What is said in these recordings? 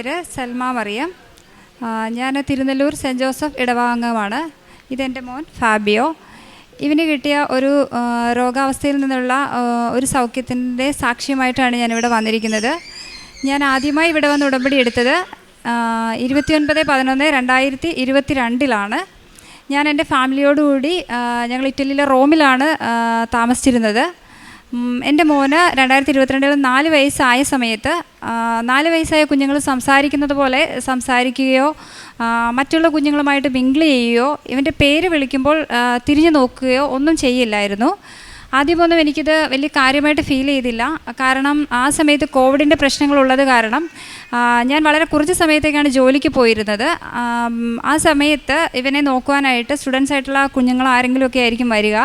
പേര് സൽമ മറിയം. ഞാൻ Thirunellur saint Joseph ഇടവാംഗമാണ് ഇതെന്റെ മോൻ ഫാബിയോ. ഇവന് കിട്ടിയ ഒരു രോഗാവസ്ഥയിൽ നിന്നുള്ള ഒരു സൗഖ്യത്തിന്റെ സാക്ഷ്യമായിട്ടാണ് ഞാനിവിടെ വന്നിരിക്കുന്നത്. ഞാൻ ആദ്യമായി ഇവിടെ വന്ന് ഉടമ്പടി എടുത്തത് ഇരുപത്തിയൊൻപത് പതിനൊന്ന് രണ്ടായിരത്തി ഇരുപത്തി രണ്ടിലാണ് ഞാൻ എന്റെ ഫാമിലിയോടുകൂടി ഞങ്ങൾ ഇറ്റലിയിലെ റോമിലാണ് താമസിച്ചിരുന്നത്. എന്റെ മോന് രണ്ടായിരത്തി ഇരുപത്തിരണ്ടിൽ നാല് വയസ്സായ സമയത്ത് നാല് വയസ്സായ കുഞ്ഞുങ്ങൾ സംസാരിക്കുന്നത് പോലെ സംസാരിക്കുകയോ മറ്റുള്ള കുഞ്ഞുങ്ങളുമായിട്ട് മിങ്കിൾ ചെയ്യുകയോ ഇവന്റെ പേര് വിളിക്കുമ്പോൾ തിരിഞ്ഞു നോക്കുകയോ ഒന്നും ചെയ്യില്ലായിരുന്നു. ആദ്യമൊന്നും എനിക്കിത് വലിയ കാര്യമായിട്ട് ഫീൽ ചെയ്തില്ല. കാരണം ആ സമയത്ത് കോവിഡിന്റെ പ്രശ്നങ്ങളുള്ളത് കാരണം ഞാൻ വളരെ കുറച്ച് സമയത്തേക്കാണ് ജോലിക്ക് പോയിരുന്നത്. ആ സമയത്ത് ഇവനെ നോക്കുവാനായിട്ട് സ്റ്റുഡൻസ് ആയിട്ടുള്ള കുഞ്ഞുങ്ങൾ ആരെങ്കിലുമൊക്കെ ആയിരിക്കും വരിക.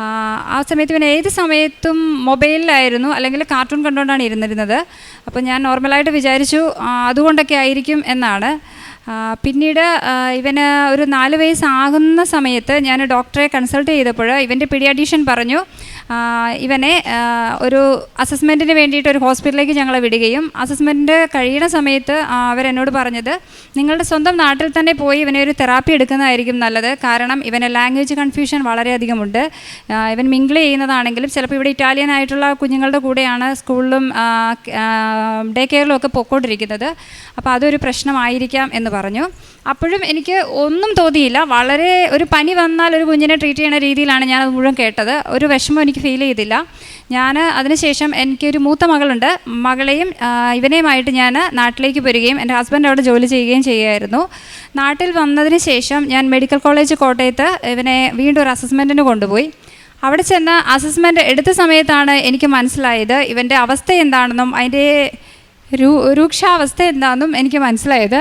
ആ, സമയത്ത് ഇവൻ ഏത് സമയത്തും മൊബൈലിലായിരുന്നു അല്ലെങ്കിൽ കാർട്ടൂൺ കണ്ടുകൊണ്ടാണ് ഇരുന്നിരുന്നത്. അപ്പോൾ ഞാൻ നോർമലായിട്ട് വിചാരിച്ചു അതുകൊണ്ടൊക്കെ ആയിരിക്കും എന്നാണ്. പിന്നീട് ഇവന് ഒരു നാല് വയസ്സാകുന്ന സമയത്ത് ഞാൻ ഡോക്ടറെ കൺസൾട്ട് ചെയ്തപ്പോൾ ഇവന്റെ പീഡിയാട്രീഷ്യൻ പറഞ്ഞു ഇവനെ ഒരു അസസ്മെന്റിന് വേണ്ടിയിട്ട് ഒരു ഹോസ്പിറ്റലിലേക്ക് ഞങ്ങളെ വിടുകയും അസസ്മെന്റ് കഴിയുന്ന സമയത്ത് അവരെന്നോട് പറഞ്ഞത് നിങ്ങളുടെ സ്വന്തം നാട്ടിൽ തന്നെ പോയി ഇവനെ ഒരു തെറാപ്പി എടുക്കുന്നതായിരിക്കും നല്ലത്. കാരണം ഇവനെ ലാംഗ്വേജ് കൺഫ്യൂഷൻ വളരെയധികമുണ്ട്. ഇവൻ മിങ്കിൾ ചെയ്യുന്നതാണെങ്കിലും ചിലപ്പോൾ ഇവിടെ ഇറ്റാലിയൻ ആയിട്ടുള്ള കുഞ്ഞുങ്ങളുടെ കൂടെയാണ് സ്കൂളിലും ഡേ കെയറിലും ഒക്കെ പൊക്കോണ്ടിരിക്കുന്നത്. അപ്പോൾ അതൊരു പ്രശ്നമായിരിക്കാം എന്ന് പറഞ്ഞു. അപ്പോഴും എനിക്ക് ഒന്നും തോന്നിയില്ല. വളരെ ഒരു പനി വന്നാൽ ഒരു കുഞ്ഞിനെ ട്രീറ്റ് ചെയ്യുന്ന രീതിയിലാണ് ഞാൻ അത് മുഴുവൻ കേട്ടത്. ഒരു വിഷമം എനിക്ക് ഫീൽ ചെയ്തില്ല. ഞാൻ അതിനുശേഷം എനിക്കൊരു മൂത്ത മകളുണ്ട്. മകളെയും ഇവനെയുമായിട്ട് ഞാൻ നാട്ടിലേക്ക് വരികയും എന്റെ ഹസ്ബൻഡ് അവിടെ ജോലി ചെയ്യുകയും ചെയ്യുമായിരുന്നു നാട്ടിൽ വന്നതിന് ശേഷം ഞാൻ മെഡിക്കൽ കോളേജ് കോട്ടയത്ത് ഇവനെ വീണ്ടും ഒരു അസസ്മെന്റിന് കൊണ്ടുപോയി. അവിടെ ചെന്ന് അസസ്മെന്റ് എടുത്ത സമയത്താണ് എനിക്ക് മനസ്സിലായത് ഇവന്റെ അവസ്ഥ എന്താണെന്നും അതിന്റെ രൂ രൂക്ഷാവസ്ഥ എന്താണെന്നും എനിക്ക് മനസ്സിലായത്.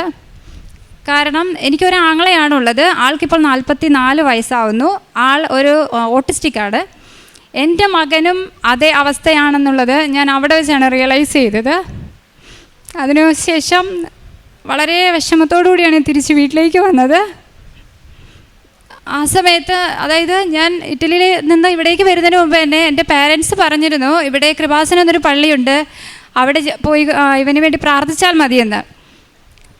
കാരണം എനിക്കൊരു ആങ്ങളെയാണുള്ളത്. ആൾക്കിപ്പോൾ നാൽപ്പത്തി നാല് വയസ്സാവുന്നു. ആൾ ഒരു ഓട്ടിസ്റ്റിക്കാണ് എന്റെ മകനും അതേ അവസ്ഥയാണെന്നുള്ളത് ഞാൻ അവിടെ വെച്ചാണ് റിയലൈസ് ചെയ്തത്. അതിനുശേഷം വളരെ വിഷമത്തോടു കൂടിയാണ് തിരിച്ച് വീട്ടിലേക്ക് വന്നത്. ആ സമയത്ത് അതായത് ഞാൻ ഇറ്റലിയിൽ നിന്ന് ഇവിടേക്ക് വരുന്നതിന് മുമ്പ് തന്നെ എന്റെ പാരൻസ് പറഞ്ഞിരുന്നു ഇവിടെ കൃപാസനം എന്നൊരു പള്ളിയുണ്ട്. അവിടെ പോയി ഇവന് വേണ്ടി പ്രാർത്ഥിച്ചാൽ മതിയെന്ന്.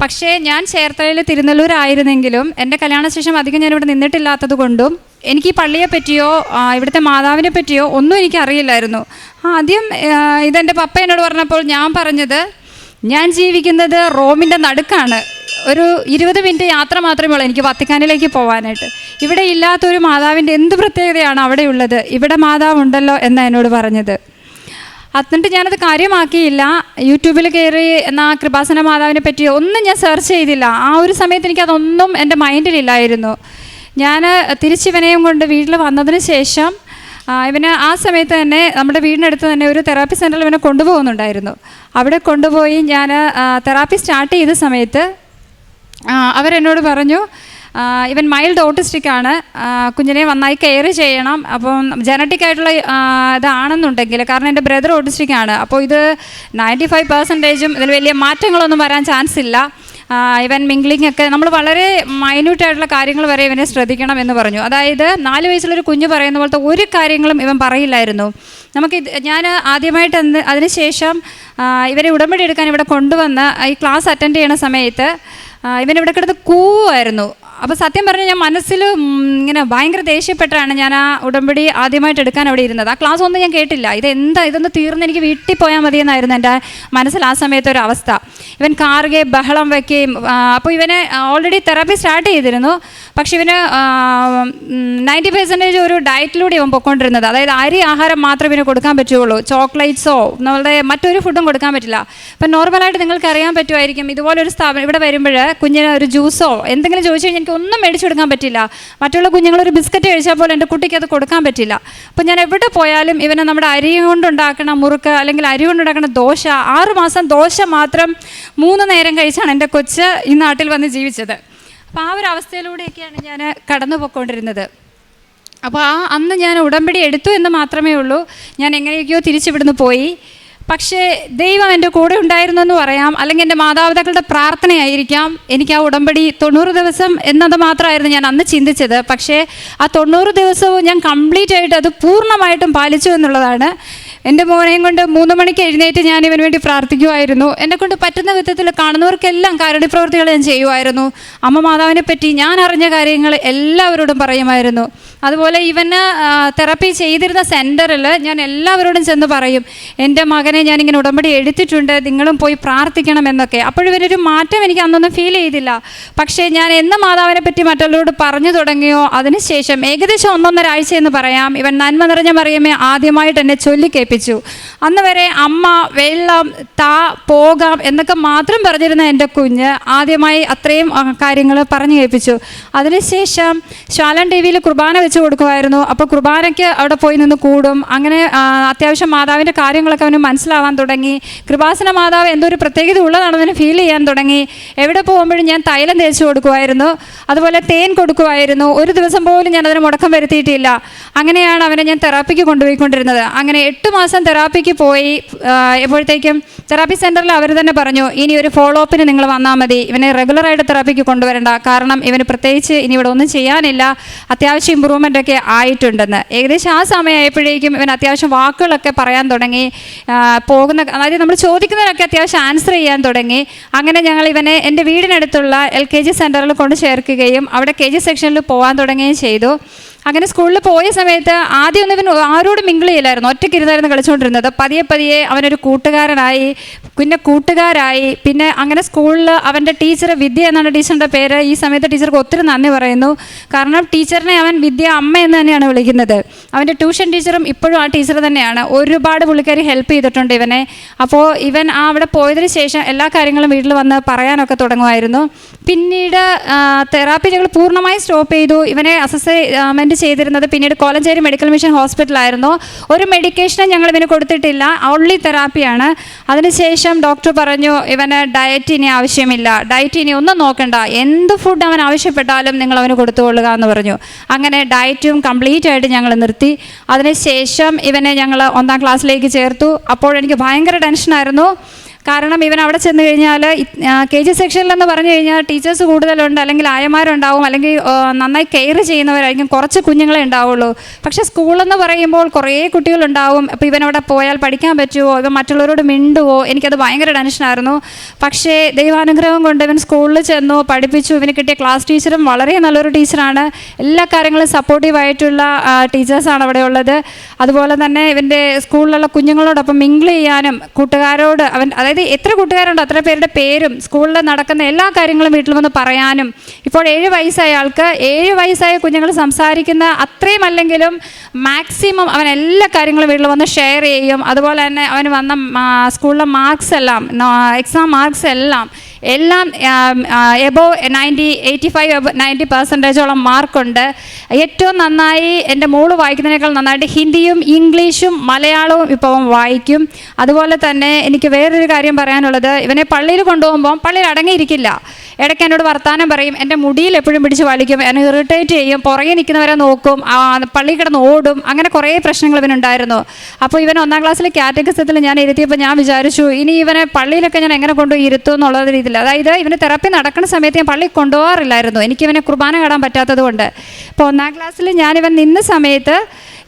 പക്ഷേ ഞാൻ ചേർത്തലയിൽ തിരുനെല്ലൂരായിരുന്നെങ്കിലും എന്റെ കല്യാണശേഷം അധികം ഞാൻ ഇവിടെ നിന്നിട്ടില്ലാത്തത് കൊണ്ടും എനിക്ക് ഈ പള്ളിയെ പറ്റിയോ ഇവിടുത്തെ മാതാവിനെ പറ്റിയോ ഒന്നും എനിക്ക് അറിയില്ലായിരുന്നു ആദ്യം ഇതെന്റെ പപ്പ എന്നോട് പറഞ്ഞപ്പോൾ ഞാൻ പറഞ്ഞത് ഞാൻ ജീവിക്കുന്നത് റോമിന്റെ നടുക്കാണ്. ഒരു ഇരുപത് മിനിറ്റ് യാത്ര മാത്രമേ ഉള്ളൂ എനിക്ക് വത്തിക്കാനിലേക്ക് പോകാനായിട്ട് ഇവിടെ ഇല്ലാത്തൊരു മാതാവിന്റെ എന്ത് പ്രത്യേകതയാണ് അവിടെയുള്ളത്? ഇവിടെ മാതാവുണ്ടല്ലോ എന്നാണ് എന്നോട് പറഞ്ഞത്. എന്നിട്ട് ഞാനത് കാര്യമാക്കിയില്ല. യൂട്യൂബിൽ കയറി എന്നാ കൃപാസന മാതാവിനെ പറ്റി ഒന്നും ഞാൻ സെർച്ച് ചെയ്തില്ല. ആ ഒരു സമയത്ത് എനിക്കതൊന്നും എന്റെ മൈൻഡിലില്ലായിരുന്നു ഞാൻ തിരിച്ചിവനെയും കൊണ്ട് വീട്ടിൽ വന്നതിന് ശേഷം ഇവന് ആ സമയത്ത് തന്നെ നമ്മുടെ വീടിനടുത്ത് തന്നെ ഒരു തെറാപ്പി സെന്ററിൽ ഇവനെ കൊണ്ടുപോകുന്നുണ്ടായിരുന്നു. അവിടെ കൊണ്ടുപോയി ഞാൻ തെറാപ്പി സ്റ്റാർട്ട് ചെയ്ത സമയത്ത് അവരെന്നോട് പറഞ്ഞു ഇവൻ മൈൽഡ് ഓട്ടിസ്റ്റിക് ആണ്. കുഞ്ഞിനെ നന്നായി കെയർ ചെയ്യണം. അപ്പം ജനറ്റിക് ആയിട്ടുള്ള ഇതാണെന്നുണ്ടെങ്കിൽ കാരണം എന്റെ ബ്രദർ ഓട്ടിസ്റ്റിക് ആണ്. അപ്പോൾ ഇത് നയന്റി ഫൈവ് പെർസെന്റേജും ഇതിൽ വലിയ മാറ്റങ്ങളൊന്നും വരാൻ ചാൻസ് ഇല്ല. ഇവൻ മിംഗ്ലിംഗ് ഒക്കെ നമ്മൾ വളരെ മൈന്യൂട്ട് ആയിട്ടുള്ള കാര്യങ്ങൾ വരെ ഇവനെ ശ്രദ്ധിക്കണം എന്ന് പറഞ്ഞു. അതായത് നാല് വയസ്സുള്ളൊരു കുഞ്ഞ് പറയുന്ന പോലത്തെ ഒരു കാര്യങ്ങളും ഇവൻ പറയില്ലായിരുന്നു. നമുക്ക് ഞാൻ ആദ്യമായിട്ട് എന്ത് അതിനുശേഷം ഇവരെ ഉടമ്പടി എടുക്കാൻ ഇവിടെ കൊണ്ടുവന്ന് ഈ ക്ലാസ് അറ്റൻഡ് ചെയ്യുന്ന സമയത്ത് ഇവൻ ഇവിടെ കിടന്ന് കൂവായിരുന്നു. അപ്പോൾ സത്യം പറഞ്ഞാൽ ഞാൻ മനസ്സിൽ ഇങ്ങനെ ഭയങ്കര ദേഷ്യപ്പെട്ടാണ് ഞാൻ ആ ഉടമ്പടി ആദ്യമായിട്ട് എടുക്കാൻ അവിടെ ഇരുന്നത്. ആ ക്ലാസ് ഒന്നും ഞാൻ കേട്ടില്ല. ഇത് എന്താ ഇതൊന്ന് തീർന്ന് എനിക്ക് വീട്ടിൽ പോയാൽ മതിയെന്നായിരുന്നു എന്റെ മനസ്സിൽ ആ സമയത്ത് ഒരു അവസ്ഥ. ഇവൻ കാറുകയും ബഹളം വയ്ക്കുകയും അപ്പോൾ ഇവനെ ഓൾറെഡി തെറാപ്പി സ്റ്റാർട്ട് ചെയ്തിരുന്നു. പക്ഷെ ഇവന് നയന്റി പെർസെന്റേജ് ഒരു ഡയറ്റിലൂടെ ഇവൻ പൊയ്ക്കൊണ്ടിരുന്നത്. അതായത് അരി ആഹാരം മാത്രമേ ഇവന് കൊടുക്കാൻ പറ്റുള്ളൂ ചോക്ലേറ്റ്സോ നമ്മളുടെ മറ്റൊരു ഫുഡും കൊടുക്കാൻ പറ്റില്ല. അപ്പം നോർമലായിട്ട് നിങ്ങൾക്ക് അറിയാൻ പറ്റുമായിരിക്കും ഇതുപോലൊരു സ്ഥാപനം ഇവിടെ വരുമ്പോൾ കുഞ്ഞിന് ഒരു ജ്യൂസോ എന്തെങ്കിലും ചോദിച്ചു കഴിഞ്ഞാൽ എനിക്ക് ഒന്നും മേടിച്ചു കൊടുക്കാൻ പറ്റില്ല. മറ്റുള്ള കുഞ്ഞുങ്ങൾ ഒരു ബിസ്ക്കറ്റ് കഴിച്ചാൽ പോലും എന്റെ കുട്ടിക്ക് അത് കൊടുക്കാൻ പറ്റില്ല. അപ്പം ഞാൻ എവിടെ പോയാലും ഇവനെ നമ്മുടെ അരി കൊണ്ടുണ്ടാക്കണ മുറുക്ക് അല്ലെങ്കിൽ അരി കൊണ്ടുണ്ടാക്കണ ദോശ ആറ് മാസം ദോശ മാത്രം മൂന്ന് നേരം കഴിച്ചാണ് എന്റെ കൊച്ച് ഈ നാട്ടിൽ വന്ന് ജീവിച്ചത്. അപ്പോൾ ആ ഒരു അവസ്ഥയിലൂടെയൊക്കെയാണ് ഞാൻ കടന്നു പോയിക്കൊണ്ടിരുന്നത്. അപ്പോൾ ആ അന്ന് ഞാൻ ഉടമ്പടി എടുത്തു എന്ന് മാത്രമേ ഉള്ളൂ. ഞാൻ എങ്ങനെയൊക്കെയോ തിരിച്ചിവിടുന്ന് പോയി. പക്ഷേ ദൈവം എന്റെ കൂടെ ഉണ്ടായിരുന്നു എന്ന് പറയാം. അല്ലെങ്കിൽ എന്റെ മാതാപിതാക്കളുടെ പ്രാർത്ഥനയായിരിക്കാം. എനിക്ക് ആ ഉടമ്പടി തൊണ്ണൂറ് ദിവസം എന്നത് മാത്രമായിരുന്നു ഞാൻ അന്ന് ചിന്തിച്ചത്. പക്ഷേ ആ തൊണ്ണൂറ് ദിവസവും ഞാൻ കംപ്ലീറ്റ് ആയിട്ട് അത് പൂർണമായിട്ടും പാലിച്ചു എന്നുള്ളതാണ്. എന്റെ മോനെയും കൊണ്ട് മൂന്ന് മണിക്ക് എഴുന്നേറ്റ് ഞാൻ ഇവന് വേണ്ടി പ്രാർത്ഥിക്കുമായിരുന്നു എന്നെ കൊണ്ട് പറ്റുന്ന വിധത്തിൽ കാണുന്നവർക്കെല്ലാം കാരുണ്യപ്രവർത്തികൾ ഞാൻ ചെയ്യുമായിരുന്നു അമ്മ മാതാവിനെ പറ്റി ഞാൻ അറിഞ്ഞ കാര്യങ്ങൾ എല്ലാവരോടും പറയുമായിരുന്നു. അതുപോലെ ഇവന് തെറപ്പി ചെയ്തിരുന്ന സെന്ററിൽ ഞാൻ എല്ലാവരോടും ചെന്ന് പറയും എന്റെ മകനെ ഞാനിങ്ങനെ ഉടമ്പടി എടുത്തിട്ടുണ്ട് നിങ്ങളും പോയി പ്രാർത്ഥിക്കണം എന്നൊക്കെ. അപ്പോഴിവനൊരു മാറ്റം എനിക്ക് അന്നൊന്നും ഫീൽ ചെയ്തില്ല. പക്ഷേ ഞാൻ എന്ന് മാതാവിനെ പറ്റി മറ്റുള്ളവരോട് പറഞ്ഞു തുടങ്ങിയോ അതിനുശേഷം ഏകദേശം ഒന്നൊന്നര ആഴ്ച എന്ന് പറയാം ഇവൻ നന്മ നിറഞ്ഞ മറിയമ്മേ ആദ്യമായിട്ട് എന്നെ ചൊല്ലിക്കേൽപ്പിച്ചു. അന്ന് വരെ അമ്മ വെള്ളം താ പോകാം എന്നൊക്കെ മാത്രം പറഞ്ഞിരുന്ന എന്റെ കുഞ്ഞ് ആദ്യമായി അത്രയും കാര്യങ്ങൾ പറഞ്ഞു കേൾപ്പിച്ചു. അതിനുശേഷം ശാലൻ ടി വിയിൽ കുർബാന വെച്ച് കൊടുക്കുമായിരുന്നു. അപ്പോൾ കുർബാനയ്ക്ക് അവിടെ പോയി നിന്ന് കൂടും. അങ്ങനെ അത്യാവശ്യം മാതാവിന്റെ കാര്യങ്ങളൊക്കെ അവന് മനസ്സിലാവാൻ തുടങ്ങി. കൃപാസന മാതാവ് എന്തോ ഒരു പ്രത്യേകത ഉള്ളതാണെന്ന് ഫീൽ ചെയ്യാൻ തുടങ്ങി. എവിടെ പോകുമ്പോഴും ഞാൻ തൈലം തേച്ച് കൊടുക്കുമായിരുന്നു. അതുപോലെ തേൻ കൊടുക്കുമായിരുന്നു. ഒരു ദിവസം പോലും ഞാൻ അതിന് മുടക്കം വരുത്തിയിട്ടില്ല. അങ്ങനെയാണ് അവനെ ഞാൻ തെറാപ്പിക്ക് കൊണ്ടുപോയിക്കൊണ്ടിരുന്നത്. അങ്ങനെ എട്ട് മാസം തെറാപ്പിക്ക് പോയി. എപ്പോഴത്തേക്കും തെറാപ്പി സെന്ററിൽ അവർ തന്നെ പറഞ്ഞു ഇനി ഒരു ഫോളോ അപ്പിന് നിങ്ങൾ വന്നാൽ മതി. ഇവനെ റെഗുലറായിട്ട് തെറാപ്പിക്ക് കൊണ്ടുവരണ്ട. കാരണം ഇവന് പ്രത്യേകിച്ച് ഇനി ഇവിടെ ഒന്നും ചെയ്യാനില്ല. അത്യാവശ്യം ഇമ്പ്രൂവ്മെന്റ് ഒക്കെ ആയിട്ടുണ്ടെന്ന്. ഏകദേശം ആ സമയമായപ്പോഴേക്കും ഇവൻ അത്യാവശ്യം വാക്കുകളൊക്കെ പറയാൻ തുടങ്ങി പോകുന്ന അതായത് നമ്മൾ ചോദിക്കുന്നതിനൊക്കെ അത്യാവശ്യം ആൻസർ ചെയ്യാൻ തുടങ്ങി. അങ്ങനെ ഞങ്ങൾ ഇവനെ എന്റെ വീടിനടുത്തുള്ള എൽ കെ ജി സെന്ററിൽ കൊണ്ട് ചേർക്കുകയും അവിടെ കെ ജി സെക്ഷനിൽ പോകാൻ തുടങ്ങുകയും ചെയ്തു. അങ്ങനെ സ്കൂളിൽ പോയ സമയത്ത് ആദ്യമൊന്നും ഇവൻ ആരോടും മിങ്കിൾ ചെയ്യില്ലായിരുന്നു. ഒറ്റയ്ക്ക് ഇരുന്നായിരുന്നു കളിച്ചുകൊണ്ടിരുന്നത്. പതിയെ പതിയെ അവനൊരു കൂട്ടുകാരനായി പിന്നെ കൂട്ടുകാരായി. പിന്നെ അങ്ങനെ സ്കൂളിൽ അവന്റെ ടീച്ചർ വിദ്യ എന്നാണ് ടീച്ചറിന്റെ പേര്. ഈ സമയത്ത് ടീച്ചർക്ക് ഒത്തിരി നന്ദി പറയുന്നു. കാരണം ടീച്ചറിനെ അവൻ വിദ്യ അമ്മ എന്ന് തന്നെയാണ് വിളിക്കുന്നത്. അവന്റെ ട്യൂഷൻ ടീച്ചറും ഇപ്പോഴും ആ ടീച്ചർ തന്നെയാണ്. ഒരുപാട് പുള്ളിക്കാരി ഹെൽപ്പ് ചെയ്തിട്ടുണ്ട് ഇവനെ. അപ്പോൾ ഇവൻ ആ അവിടെ പോയതിന് ശേഷം എല്ലാ കാര്യങ്ങളും വീട്ടിൽ വന്ന് പറയാനൊക്കെ തുടങ്ങുമായിരുന്നു. പിന്നീട് തെറാപ്പി ഞങ്ങൾ പൂർണമായി സ്റ്റോപ്പ് ചെയ്തു. ഇവനെ അസസ്മെന്റ് ചെയ്തിരുന്നത് പിന്നീട് കോലഞ്ചേരി മെഡിക്കൽ മിഷൻ ഹോസ്പിറ്റലായിരുന്നു. ഒരു മെഡിക്കേഷനും ഞങ്ങൾ ഇവന് കൊടുത്തിട്ടില്ല. ഓൺലി തെറാപ്പിയാണ് അതിനുശേഷം ഡോക്ടർ പറഞ്ഞു ഇവന് ഡയറ്റ് ഇനി ആവശ്യമില്ല. ഡയറ്റ് ഇനി ഒന്നും നോക്കണ്ട. എന്ത് ഫുഡ് അവൻ ആവശ്യപ്പെട്ടാലും നിങ്ങൾ അവന് കൊടുത്തുകൊള്ളുക എന്ന് പറഞ്ഞു. അങ്ങനെ ഡയറ്റും കംപ്ലീറ്റ് ആയിട്ട് ഞങ്ങൾ നിർത്തി. അതിനുശേഷം ഇവനെ ഞങ്ങൾ ഒന്നാം ക്ലാസ്സിലേക്ക് ചേർത്തു. അപ്പോൾ എനിക്ക് ഭയങ്കര ടെൻഷനായിരുന്നു കാരണം ഇവൻ അവിടെ ചെന്ന് കഴിഞ്ഞാൽ കെ ജി സെക്ഷനിലെന്ന് പറഞ്ഞു കഴിഞ്ഞാൽ ടീച്ചേഴ്സ് കൂടുതലുണ്ട് അല്ലെങ്കിൽ ആയമാരുണ്ടാവും അല്ലെങ്കിൽ നന്നായി കെയർ ചെയ്യുന്നവരായിരിക്കും കുറച്ച് കുഞ്ഞുങ്ങളെ ഉണ്ടാവുള്ളൂ. പക്ഷേ സ്കൂളെന്ന് പറയുമ്പോൾ കുറേ കുട്ടികളുണ്ടാവും. അപ്പോൾ ഇവൻ അവിടെ പോയാൽ പഠിക്കാൻ പറ്റുമോ ഇവൻ മറ്റുള്ളവരോട് മിണ്ടുവോ? എനിക്കത് ഭയങ്കര ടെൻഷനായിരുന്നു പക്ഷേ ദൈവാനുഗ്രഹം കൊണ്ട് ഇവൻ സ്കൂളിൽ ചെന്നു പഠിപ്പിച്ചു. ഇവന് കിട്ടിയ ക്ലാസ് ടീച്ചറും വളരെ നല്ലൊരു ടീച്ചറാണ്. എല്ലാ കാര്യങ്ങളും സപ്പോർട്ടീവായിട്ടുള്ള ടീച്ചേഴ്സാണ് അവിടെ ഉള്ളത്. അതുപോലെ തന്നെ ഇവന്റെ സ്കൂളിലുള്ള കുഞ്ഞുങ്ങളോടൊപ്പം മിങ്കിൾ ചെയ്യാനും കൂട്ടുകാരോട് അവൻ അതായത് എത്ര കൂട്ടുകാരുണ്ടോ അത്ര പേരുടെ പേരും സ്കൂളിൽ നടക്കുന്ന എല്ലാ കാര്യങ്ങളും വീട്ടിൽ വന്ന് പറയാനും. ഇപ്പോൾ ഏഴ് വയസ്സായ ആൾക്ക് ഏഴ് വയസ്സായ കുഞ്ഞുങ്ങൾ സംസാരിക്കുന്ന അത്രയും അല്ലെങ്കിലും മാക്സിമം അവൻ എല്ലാ കാര്യങ്ങളും വീട്ടിൽ വന്ന് ഷെയർ ചെയ്യും. അതുപോലെ തന്നെ അവന് വന്ന സ്കൂളിലെ മാർക്സ് എല്ലാം എക്സാം മാർക്സ് എല്ലാം എല്ലാം above ninety eighty five ninety പെർസെന്റേജോളം മാർക്കുണ്ട്. ഏറ്റവും നന്നായി എന്റെ മോൾ വായിക്കുന്നതിനേക്കാൾ നന്നായിട്ട് ഹിന്ദിയും ഇംഗ്ലീഷും മലയാളവും ഇപ്പോൾ വായിക്കും. അതുപോലെ തന്നെ എനിക്ക് വേറൊരു കാര്യം പറയാനുള്ളത് ഇവനെ പള്ളിയിൽ കൊണ്ടുപോകുമ്പോൾ പള്ളിയിൽ അടങ്ങിയിരിക്കില്ല. ഇടയ്ക്ക് എന്നോട് വർത്താനം പറയും എന്റെ മുടിയിൽ എപ്പോഴും പിടിച്ച് വലിക്കും എന്നെ ഇറിറ്റേറ്റ് ചെയ്യും പുറകെ നിൽക്കുന്നവരെ നോക്കും പള്ളി കിടന്ന് ഓടും അങ്ങനെ കുറേ പ്രശ്നങ്ങൾ ഇവനുണ്ടായിരുന്നു. അപ്പോൾ ഇവൻ ഒന്നാം ക്ലാസ്സിലെ കാറ്റഗസത്തിൽ ഞാൻ ഇരുത്തിയപ്പോൾ ഞാൻ വിചാരിച്ചു ഇനി ഇവനെ പള്ളിയിലൊക്കെ ഞാൻ എങ്ങനെ കൊണ്ടുപോയി ഇരുത്തും എന്നുള്ള രീതിയിൽ. അതായത് ഇവന് തെറപ്പി നടക്കുന്ന സമയത്ത് ഞാൻ പള്ളിയിൽ കൊണ്ടുപോകാറില്ലായിരുന്നു. എനിക്ക് ഇവനെ കുർബാന കാണാൻ പറ്റാത്തത് കൊണ്ട്. ഇപ്പോൾ ഒന്നാം ക്ലാസ്സിൽ ഞാനിവൻ നിന്ന സമയത്ത്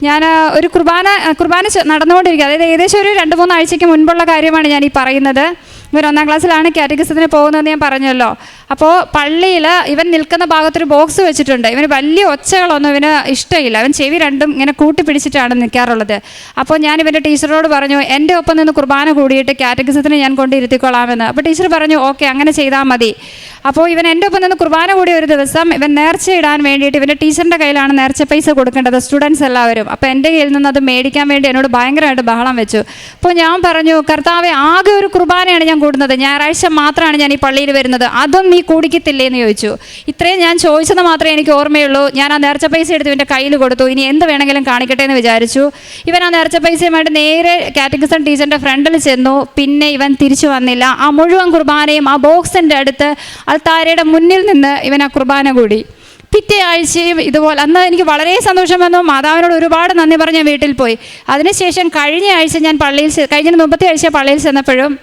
ഞാൻ ഒരു കുർബാന കുർബാന നടന്നുകൊണ്ടിരിക്കുക അതായത് ഏകദേശം ഒരു രണ്ട് മൂന്ന് ആഴ്ചയ്ക്ക് മുൻപുള്ള കാര്യമാണ് ഞാൻ ഈ പറയുന്നത്. ഇവൻ ഒന്നാം ക്ലാസ്സിലാണ് കാറ്റഗസത്തിന് പോകുന്നതെന്ന് ഞാൻ പറഞ്ഞല്ലോ. അപ്പോൾ പള്ളിയിൽ ഇവൻ നിൽക്കുന്ന ഭാഗത്തൊരു ബോക്സ് വെച്ചിട്ടുണ്ട്. ഇവന് വലിയ ഒച്ചകളൊന്നും ഇവന് ഇഷ്ടമില്ല. അവൻ ചെവി രണ്ടും ഇങ്ങനെ കൂട്ടി പിടിച്ചിട്ടാണ് നിൽക്കാറുള്ളത്. അപ്പോൾ ഞാൻ ഇവന്റെ ടീച്ചറോട് പറഞ്ഞു എന്റെ ഒപ്പം നിന്ന് കുർബാന കൂടിയിട്ട് കാറ്റഗസത്തിന് ഞാൻ കൊണ്ടിരുത്തിക്കൊള്ളാമെന്ന് അപ്പോൾ ടീച്ചർ പറഞ്ഞു ഓക്കെ അങ്ങനെ ചെയ്താൽ മതി. അപ്പോൾ ഇവൻ എന്റെ ഒപ്പം നിന്ന് കുർബാന കൂടിയ ഒരു ദിവസം ഇവൻ നേർച്ച ഇടാൻ വേണ്ടിയിട്ട് ഇവന്റെ ടീച്ചറിന്റെ കയ്യിലാണ് നേർച്ച പൈസ കൊടുക്കേണ്ടത് സ്റ്റുഡൻസ് എല്ലാവരും. അപ്പോൾ എന്റെ കയ്യിൽ നിന്ന് അത് മേടിക്കാൻ വേണ്ടി എന്നോട് ഭയങ്കരമായിട്ട് ബഹളം വെച്ചു. അപ്പോൾ ഞാൻ പറഞ്ഞു കർത്താവെ ആകെ ഒരു കുർബാനയാണ് ഞാൻ കൂടുന്നത്? ഞായറാഴ്ച മാത്രമാണ് ഞാൻ ഈ പള്ളിയിൽ വരുന്നത്. അതും നീ കൂടിക്കത്തില്ലേ എന്ന് ചോദിച്ചു. ഇത്രയും ഞാൻ ചോദിച്ചത് മാത്രമേ എനിക്ക് ഓർമ്മയുള്ളൂ. ഞാൻ ആ നേർച്ച പൈസ എടുത്ത് ഇവന്റെ കയ്യിൽ കൊടുത്തു. ഇനി എന്ത് വേണമെങ്കിലും കാണിക്കട്ടെ എന്ന് വിചാരിച്ചു. ഇവൻ ആ നേർച്ച പൈസയുമായിട്ട് നേരെ കാറ്റഗിസൺ ടീച്ചറിന്റെ ഫ്രണ്ടിൽ ചെന്നു. പിന്നെ ഇവൻ തിരിച്ചു വന്നില്ല. ആ മുഴുവൻ കുർബാനയും ആ ബോക്സിന്റെ അടുത്ത് അൽത്താരയുടെ മുന്നിൽ നിന്ന് ഇവൻ ആ കുർബാന കൂടി. പിറ്റേ ആഴ്ചയും ഇതുപോലെ അന്ന് എനിക്ക് വളരെ സന്തോഷം വന്നു. മാതാവിനോട് ഒരുപാട് നന്ദി പറഞ്ഞ് വീട്ടിൽ പോയി. അതിനുശേഷം കഴിഞ്ഞ ആഴ്ച ഞാൻ പള്ളിയിൽ കഴിഞ്ഞ മുമ്പത്തെ ആഴ്ച പള്ളിയിൽ ചെന്നപ്പോഴും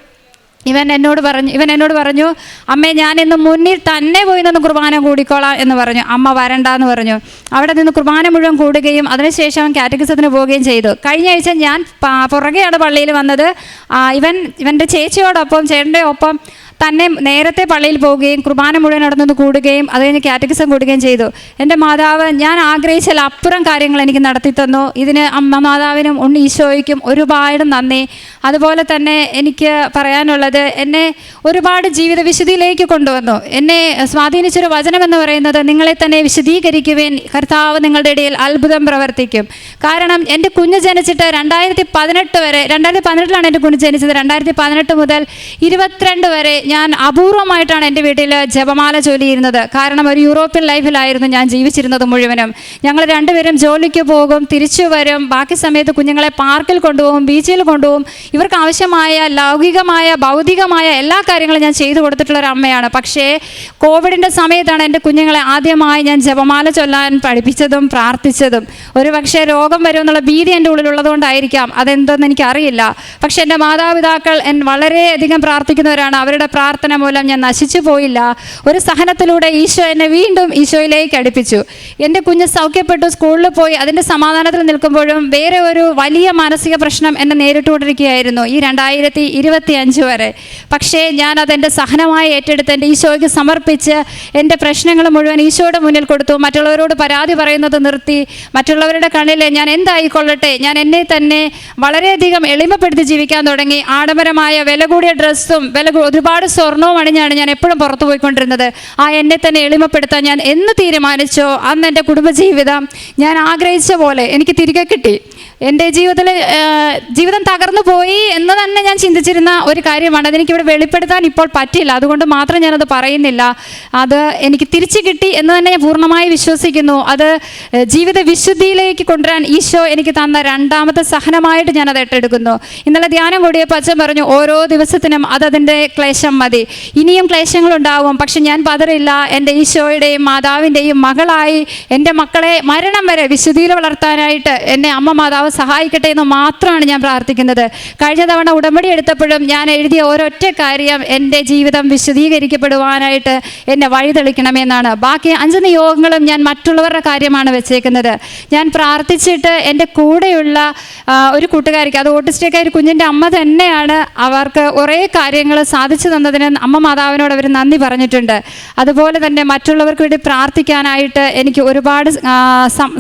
ഇവൻ എന്നോട് പറഞ്ഞു ഇവൻ എന്നോട് പറഞ്ഞു അമ്മേ ഞാൻ ഇന്ന് മുന്നിൽ തന്നെ പോയി നിന്ന് കുർബാന കൂടിക്കോളാം എന്ന് പറഞ്ഞു. അമ്മ വരണ്ട എന്ന് പറഞ്ഞു. അവിടെ നിന്ന് കുർബാന മുഴുവൻ കൂടുകയും അതിനുശേഷം അവൻ കാറ്റഗിസത്തിന് പോവുകയും ചെയ്തു. കഴിഞ്ഞ ആഴ്ച ഞാൻ പുറകെയാണ് പള്ളിയിൽ വന്നത്. ഇവൻ ഇവന്റെ ചേച്ചിയോടൊപ്പം ചേട്ടന്റെ ഒപ്പം തന്നെ നേരത്തെ പള്ളിയിൽ പോവുകയും കുർബാന മുഴുവൻ നടന്നു കൂടുകയും അത് കഴിഞ്ഞ് കാറ്റഗിസം കൂടുകയും ചെയ്തു. എന്റെ മാതാവ് ഞാൻ ആഗ്രഹിച്ചാൽ അപ്പുറം കാര്യങ്ങൾ എനിക്ക് നടത്തി തന്നു. ഇതിന് അമ്മ മാതാവിനും ഉണ്ണി ഈശോയ്ക്കും ഒരുപാട് നന്ദി. അതുപോലെ തന്നെ എനിക്ക് പറയാനുള്ളത് എന്നെ ഒരുപാട് ജീവിത വിശുദ്ധിയിലേക്ക് കൊണ്ടുവന്നു. എന്നെ സ്വാധീനിച്ചൊരു വചനം എന്ന് പറയുന്നത് നിങ്ങളെ തന്നെ വിശദീകരിക്കുവാൻ കർത്താവ് നിങ്ങളുടെ ഇടയിൽ അത്ഭുതം പ്രവർത്തിക്കും. കാരണം എന്റെ കുഞ്ഞ് ജനിച്ചിട്ട് രണ്ടായിരത്തി പതിനെട്ട് വരെ രണ്ടായിരത്തി പതിനെട്ടിലാണ് എന്റെ കുഞ്ഞ് ജനിച്ചത്. രണ്ടായിരത്തി പതിനെട്ട് മുതൽ ഇരുപത്തിരണ്ട് വരെ ഞാൻ അപൂർവമായിട്ടാണ് എന്റെ വീട്ടിൽ ജപമാല ചൊല്ലിയിരുന്നത്. കാരണം ഒരു യൂറോപ്യൻ ലൈഫിലായിരുന്നു ഞാൻ ജീവിച്ചിരുന്നത് മുഴുവനും. ഞങ്ങൾ രണ്ടുപേരും ജോലിക്ക് പോകും തിരിച്ചു വരും. ബാക്കി സമയത്ത് കുഞ്ഞുങ്ങളെ പാർക്കിൽ കൊണ്ടുപോകും ബീച്ചിൽ കൊണ്ടുപോകും. ഇവർക്ക് ആവശ്യമായ ലൗകികമായ ഭൗതികമായ എല്ലാ കാര്യങ്ങളും ഞാൻ ചെയ്തു കൊടുത്തിട്ടുള്ള ഒരു അമ്മയാണ്. പക്ഷേ കോവിഡിന്റെ സമയത്താണ് എന്റെ കുഞ്ഞുങ്ങളെ ആദ്യമായി ഞാൻ ജപമാല ചൊല്ലാൻ പഠിപ്പിച്ചതും പ്രാർത്ഥിച്ചതും. ഒരു പക്ഷേ രോഗം വരുമെന്നുള്ള ഭീതി എന്റെ ഉള്ളിലുള്ളതുകൊണ്ടായിരിക്കാം. അതെന്തെന്ന് എനിക്കറിയില്ല. പക്ഷേ എന്റെ മാതാപിതാക്കൾ എൻ വളരെയധികം പ്രാർത്ഥിക്കുന്നവരാണ്. അവരുടെ പ്രാർത്ഥന മൂലം ഞാൻ നശിച്ചു പോയില്ല. ഒരു സഹനത്തിലൂടെ ഈശോ എന്നെ വീണ്ടും ഈശോയിലേക്ക് അടുപ്പിച്ചു. എന്റെ കുഞ്ഞ് സൗഖ്യപ്പെട്ടു സ്കൂളിൽ പോയി. അതിന്റെ സമാധാനത്തിൽ നിൽക്കുമ്പോഴും വേറെ ഒരു വലിയ മാനസിക പ്രശ്നം എന്നെ നേരിട്ടുകൊണ്ടിരിക്കുകയായിരുന്നു ഈ രണ്ടായിരത്തി ഇരുപത്തി അഞ്ച് വരെ. പക്ഷേ ഞാൻ അതെന്റെ സഹനമായി ഏറ്റെടുത്ത് എന്റെ ഈശോയ്ക്ക് സമർപ്പിച്ച് എന്റെ പ്രശ്നങ്ങൾ മുഴുവൻ ഈശോയുടെ മുന്നിൽ കൊടുത്തു. മറ്റുള്ളവരോട് പരാതി പറയുന്നത് നിർത്തി. മറ്റുള്ളവരുടെ കണ്ണിൽ ഞാൻ എന്തായിക്കൊള്ളട്ടെ? ഞാൻ എന്നെ തന്നെ വളരെയധികം എളിമപ്പെടുത്തി ജീവിക്കാൻ തുടങ്ങി. ആഡംബരമായ വില കൂടിയ ഡ്രസ്സും വില ഒരുപാട് സ്വർണവും അണിഞ്ഞാണ് ഞാൻ എപ്പോഴും പുറത്തു പോയിക്കൊണ്ടിരുന്നത്. ആ എന്നെ തന്നെ എളിമപ്പെടുത്താൻ ഞാൻ എന്ന് തീരുമാനിച്ചോ? അന്ന് എന്റെ കുടുംബജീവിതം ഞാൻ ആഗ്രഹിച്ച പോലെ എനിക്ക് തിരികെ കിട്ടി. എന്റെ ജീവിതത്തിൽ ജീവിതം തകർന്നു പോയി എന്ന് തന്നെ ഞാൻ ചിന്തിച്ചിരുന്ന ഒരു കാര്യമാണ്. അതെനിക്ക് ഇവിടെ വെളിപ്പെടുത്താൻ ഇപ്പോൾ പറ്റില്ല അതുകൊണ്ട് മാത്രം ഞാനത് പറയുന്നില്ല. അത് എനിക്ക് തിരിച്ചു കിട്ടി എന്ന് തന്നെ ഞാൻ പൂർണമായി വിശ്വസിക്കുന്നു. അത് ജീവിത വിശുദ്ധിയിലേക്ക് കൊണ്ടുവരാൻ ഈശോ എനിക്ക് തന്ന രണ്ടാമത്തെ സഹനമായിട്ട് ഞാനത് ഏറ്റെടുക്കുന്നു. ഇന്നലെ ധ്യാനം കൂടിയപ്പോൾ അച്ഛൻ പറഞ്ഞു ഓരോ ദിവസത്തിനും അതതിന്റെ ക്ലേശം മതി. ഇനിയും ക്ലേശങ്ങളുണ്ടാവും. പക്ഷെ ഞാൻ പതറില്ല. എന്റെ ഈശോയുടെയും മാതാവിന്റെയും മകളായി എന്റെ മക്കളെ മരണം വരെ വിശുദ്ധിയിൽ വളർത്താനായിട്ട് എന്നെ അമ്മ മാതാവ് സഹായിക്കട്ടെ എന്ന് മാത്രമാണ് ഞാൻ പ്രാർത്ഥിക്കുന്നത്. കഴിഞ്ഞ തവണ ഉടമ്പടി എടുത്തപ്പോഴും ഞാൻ എഴുതിയ ഒരൊറ്റ കാര്യം എന്റെ ജീവിതം വിശദീകരിക്കപ്പെടുവാനായിട്ട് എന്നെ വഴിതെളിക്കണമെന്നാണ് ബാക്കി അഞ്ച് നിയോഗങ്ങളും ഞാൻ മറ്റുള്ളവരുടെ കാര്യമാണ് വെച്ചേക്കുന്നത്. ഞാൻ പ്രാർത്ഥിച്ചിട്ട് എന്റെ കൂടെയുള്ള ഒരു കൂട്ടുകാരിക്ക് അത് ഓട്ടിസ്റ്റിക്കായ ഒരു കുഞ്ഞിന്റെ അമ്മ തന്നെയാണ് അവർക്ക് കുറേ കാര്യങ്ങൾ സാധിച്ചു തന്നതിന് അമ്മ മാതാവിനോട് അവർ നന്ദി പറഞ്ഞിട്ടുണ്ട്. അതുപോലെ തന്നെ മറ്റുള്ളവർക്ക് വേണ്ടി പ്രാർത്ഥിക്കാനായിട്ട് എനിക്ക് ഒരുപാട്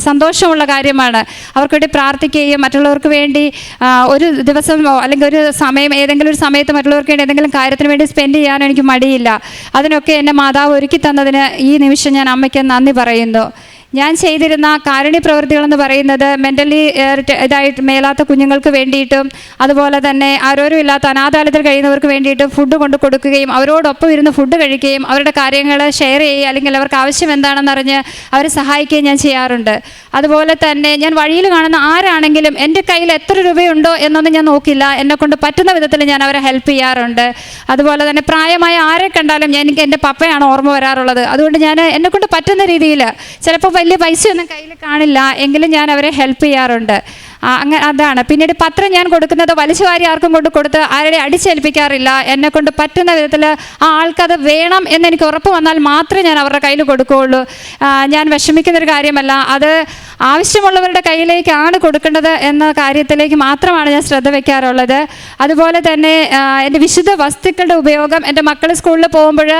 സന്തോഷമുള്ള കാര്യമാണ്. അവർക്ക് വേണ്ടി പ്രാർത്ഥിക്കുകയും മറ്റുള്ളവർക്ക് വേണ്ടി ഒരു ദിവസം അല്ലെങ്കിൽ ഒരു സമയം ഏതെങ്കിലും ഒരു സമയത്ത് മറ്റുള്ളവർക്ക് വേണ്ടി ഏതെങ്കിലും കാര്യത്തിന് വേണ്ടി സ്പെൻഡ് ചെയ്യാനും എനിക്ക് മടിയില്ല. അതിനൊക്കെ എന്റെ മാതാവ് ഒരുക്കി തന്നതിന് ഈ നിമിഷം ഞാൻ അമ്മയ്ക്ക് നന്ദി പറയുന്നു. ഞാൻ ചെയ്തിരുന്ന കാരുണ്യ പ്രവൃത്തികളെന്ന് പറയുന്നത് മെന്റലി ഇതായിട്ട് മേലാത്ത കുഞ്ഞുങ്ങൾക്ക് വേണ്ടിയിട്ടും അതുപോലെ തന്നെ ആരോരും ഇല്ലാത്ത അനാഥാലയത്തിൽ കഴിയുന്നവർക്ക് വേണ്ടിയിട്ടും ഫുഡ് കൊണ്ട് കൊടുക്കുകയും അവരോടൊപ്പം ഇരുന്ന് ഫുഡ് കഴിക്കുകയും അവരുടെ കാര്യങ്ങൾ ഷെയർ ചെയ്യുക അല്ലെങ്കിൽ അവർക്ക് ആവശ്യം എന്താണെന്ന് അറിഞ്ഞ് അവരെ സഹായിക്കുകയും ഞാൻ ചെയ്യാറുണ്ട്. അതുപോലെ തന്നെ ഞാൻ വഴിയിൽ കാണുന്ന ആരാണെങ്കിലും എന്റെ കയ്യിൽ എത്ര രൂപയുണ്ടോ എന്നൊന്നും ഞാൻ നോക്കില്ല. എന്നെ കൊണ്ട് പറ്റുന്ന വിധത്തിൽ ഞാൻ അവരെ ഹെൽപ്പ് ചെയ്യാറുണ്ട്. അതുപോലെ തന്നെ പ്രായമായ ആരെ കണ്ടാലും എനിക്ക് എന്റെ പപ്പയാണ് ഓർമ്മ വരാറുള്ളത്. അതുകൊണ്ട് ഞാൻ എന്നെ കൊണ്ട് പറ്റുന്ന രീതിയിൽ ചിലപ്പോൾ വലിയ പൈസയൊന്നും കയ്യിൽ കാണില്ല. എങ്കിലും ഞാൻ അവരെ ഹെൽപ്പ് ചെയ്യാറുണ്ട്. അങ്ങനെ അതാണ്. പിന്നീട് പത്രം ഞാൻ കൊടുക്കുന്നത് വലിച്ചു വാരി ആർക്കും കൊണ്ട് കൊടുത്ത് ആരുടെ അടിച്ചേൽപ്പിക്കാറില്ല. എന്നെ കൊണ്ട് പറ്റുന്ന വിധത്തിൽ ആ ആൾക്കത് വേണം എന്നെനിക്ക് ഉറപ്പ് വന്നാൽ മാത്രമേ ഞാൻ അവരുടെ കയ്യിൽ കൊടുക്കുകയുള്ളൂ. ഞാൻ വിഷമിക്കുന്നൊരു കാര്യമല്ല. അത് ആവശ്യമുള്ളവരുടെ കയ്യിലേക്കാണ് കൊടുക്കേണ്ടത് എന്ന കാര്യത്തിലേക്ക് മാത്രമാണ് ഞാൻ ശ്രദ്ധ വയ്ക്കാറുള്ളത് അതുപോലെ തന്നെ എന്റെ വിശുദ്ധ വസ്തുക്കളുടെ ഉപയോഗം എന്റെ മക്കൾ സ്കൂളിൽ പോകുമ്പോൾ